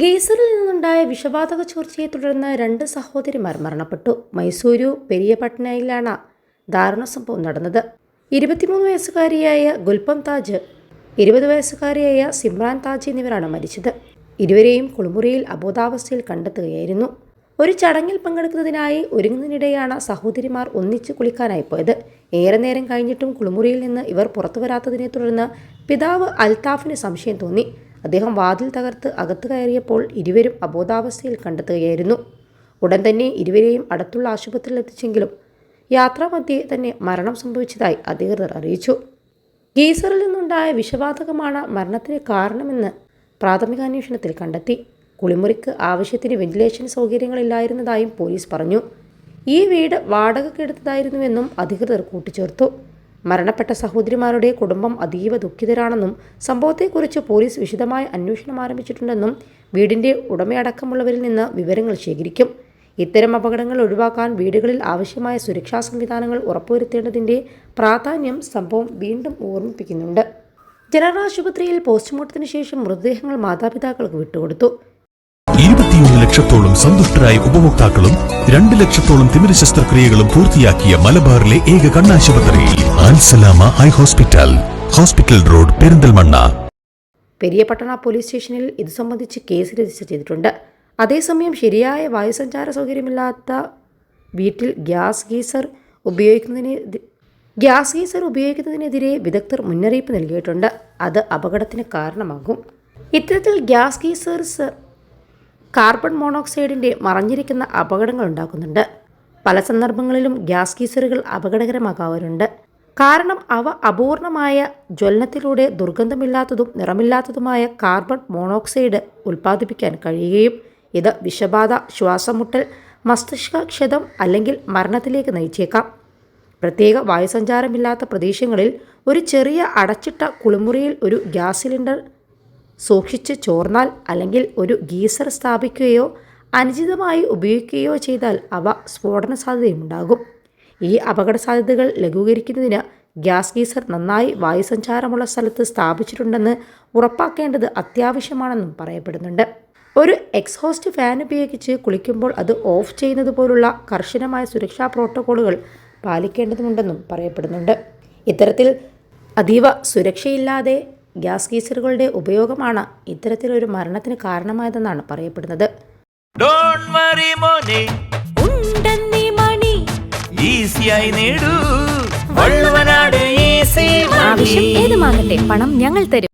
ഗീസറിൽ നിന്നുണ്ടായ വിഷവാതക ചോർച്ചയെ തുടർന്ന് രണ്ട് സഹോദരിമാർ മരണപ്പെട്ടു. മൈസൂരു പെരിയപട്ടണയിലാണ് ദാരുണ സംഭവം നടന്നത്. ഇരുപത്തിമൂന്ന് വയസ്സുകാരിയായ ഗുൽപം താജ് ഇരുപത് വയസ്സുകാരിയായ സിമ്രാൻ താജ് എന്നിവരാണ് മരിച്ചത്. ഇരുവരെയും കുളിമുറിയിൽ അബോധാവസ്ഥയിൽ കണ്ടെത്തുകയായിരുന്നു. ഒരു ചടങ്ങിൽ പങ്കെടുക്കുന്നതിനായി ഒരുങ്ങുന്നതിനിടെയാണ് സഹോദരിമാർ ഒന്നിച്ച് കുളിക്കാനായി പോയത്. ഏറെ നേരം കഴിഞ്ഞിട്ടും കുളിമുറിയിൽ നിന്ന് ഇവർ പുറത്തു വരാത്തതിനെ തുടർന്ന് പിതാവ് അൽതാഫിന് സംശയം തോന്നി. അദ്ദേഹം വാതിൽ തകർത്ത് അകത്ത് കയറിയപ്പോൾ ഇരുവരും അബോധാവസ്ഥയിൽ കണ്ടെത്തുകയായിരുന്നു. ഉടൻ തന്നെ ഇരുവരെയും അടുത്തുള്ള ആശുപത്രിയിൽ എത്തിച്ചെങ്കിലും യാത്രാമധ്യേ തന്നെ മരണം സംഭവിച്ചതായി അധികൃതർ അറിയിച്ചു. ഗീസറിൽ നിന്നുണ്ടായ വിഷവാതകമാണ് മരണത്തിന് കാരണമെന്ന് പ്രാഥമിക അന്വേഷണത്തിൽ കണ്ടെത്തി. കുളിമുറിക്ക് ആവശ്യത്തിന് വെന്റിലേഷൻ സൗകര്യങ്ങളില്ലായിരുന്നതായും പോലീസ് പറഞ്ഞു. ഈ വീട് വാടകയ്ക്കെടുത്തതായിരുന്നുവെന്നും അധികൃതർ കൂട്ടിച്ചേർത്തു. മരണപ്പെട്ട സഹോദരിമാരുടെ കുടുംബം അതീവ ദുഃഖിതരാണെന്നും സംഭവത്തെക്കുറിച്ച് പോലീസ് വിശദമായ അന്വേഷണം ആരംഭിച്ചിട്ടുണ്ടെന്നും വീടിന്റെ ഉടമയടക്കമുള്ളവരിൽ നിന്ന് വിവരങ്ങൾ ശേഖരിക്കും. ഇത്തരം അപകടങ്ങൾ ഒഴിവാക്കാൻ വീടുകളിൽ ആവശ്യമായ സുരക്ഷാ സംവിധാനങ്ങൾ ഉറപ്പുവരുത്തേണ്ടതിന്റെ പ്രാധാന്യം സംഭവം വീണ്ടും ഓർമ്മിപ്പിക്കുന്നുണ്ട്. ജനറൽ ആശുപത്രിയിൽ പോസ്റ്റ്മോർട്ടത്തിന് ശേഷം മൃതദേഹങ്ങൾ മാതാപിതാക്കൾക്ക് വിട്ടുകൊടുത്തു. ഇരുപത്തിയൊന്ന് ലക്ഷത്തോളം സന്തുഷ്ടരായ ഉപഭോക്താക്കളും രണ്ട് ലക്ഷത്തോളം തിമിര ശസ്ത്രക്രിയകളും പൂർത്തിയാക്കിയ മലബാറിലെ ഏക കണ്ണാശുപത്രി ആൻസലാമ eye hospital hospital road Perinthalmanna. Periyapatna police സ്റ്റേഷനിൽ ഇത് സംബന്ധിച്ച് കേസ് രജിസ്റ്റർ ചെയ്തിട്ടുണ്ട്. അതേസമയം ശരിയായ വായുസഞ്ചാര സൗകര്യമില്ലാത്ത വീട്ടിൽ ഗ്യാസ് ഗീസർ ഉപയോഗിക്കുന്നതിന് ഗ്യാസ് ഗീസർ ഉപയോഗിക്കുന്നതിനെതിരെ വിദഗ്ധർ മുന്നറിയിപ്പ് നൽകിയിട്ടുണ്ട്. അത് അപകടത്തിന് കാരണമാകും. ഇത്തരത്തിൽ ഗ്യാസ് ഗീസേഴ്സ് കാർബൺ മോണോക്സൈഡിന്റെ മറഞ്ഞിരിക്കുന്ന അപകടങ്ങൾ ഉണ്ടാക്കുന്നുണ്ട്. പല സന്ദർഭങ്ങളിലും ഗ്യാസ് ഗീസറുകൾ അപകടകരമാകാറുണ്ട്. കാരണം അവ അപൂർണമായ ജ്വലനത്തിലൂടെ ദുർഗന്ധമില്ലാത്തതും നിറമില്ലാത്തതുമായ കാർബൺ മോണോക്സൈഡ് ഉൽപ്പാദിപ്പിക്കാൻ കഴിയുകയും ഇത് വിഷബാധ ശ്വാസമുട്ടൽ മസ്തിഷ്കക്ഷതം അല്ലെങ്കിൽ മരണത്തിലേക്ക് നയിച്ചേക്കാം. പ്രത്യേക വായുസഞ്ചാരമില്ലാത്ത പ്രദേശങ്ങളിൽ ഒരു ചെറിയ അടച്ചിട്ട കുളിമുറിയിൽ ഒരു ഗ്യാസ് സിലിണ്ടർ സൂക്ഷിച്ച് ചോർന്നാൽ അല്ലെങ്കിൽ ഒരു ഗീസർ സ്ഥാപിക്കുകയോ അനുചിതമായി ഉപയോഗിക്കുകയോ ചെയ്താൽ അവ സ്ഫോടന സാധ്യതയുണ്ടാകും ഈ അപകട സാധ്യതകൾ ലഘൂകരിക്കുന്നതിന് ഗ്യാസ് ഗീസർ നന്നായി വായുസഞ്ചാരമുള്ള സ്ഥലത്ത് സ്ഥാപിച്ചിട്ടുണ്ടെന്ന് ഉറപ്പാക്കേണ്ടത് അത്യാവശ്യമാണെന്നും പറയപ്പെടുന്നുണ്ട്. ഒരു എക്സോസ്റ്റ് ഫാൻ ഉപയോഗിച്ച് കുളിക്കുമ്പോൾ അത് ഓഫ് ചെയ്യുന്നത് പോലുള്ള കർശനമായ സുരക്ഷാ പ്രോട്ടോക്കോളുകൾ പാലിക്കേണ്ടതുണ്ടെന്നും പറയപ്പെടുന്നുണ്ട്. ഇത്തരത്തിൽ അതീവ സുരക്ഷയില്ലാതെ ഗ്യാസ് ഗീസറുകളുടെ ഉപയോഗമാണ് ഇത്തരത്തിലൊരു മരണത്തിന് കാരണമായതെന്നാണ് പറയപ്പെടുന്നത്. ഡോണ്ട് വറി മോനെ. ഉണ്ടെന്നീ മണി. ഈസിയായി നേടൂ. വള്ളുവനാട് ഈസി ആവശ്യം ഏതുമാകട്ടെ പണം ഞങ്ങൾ തരും.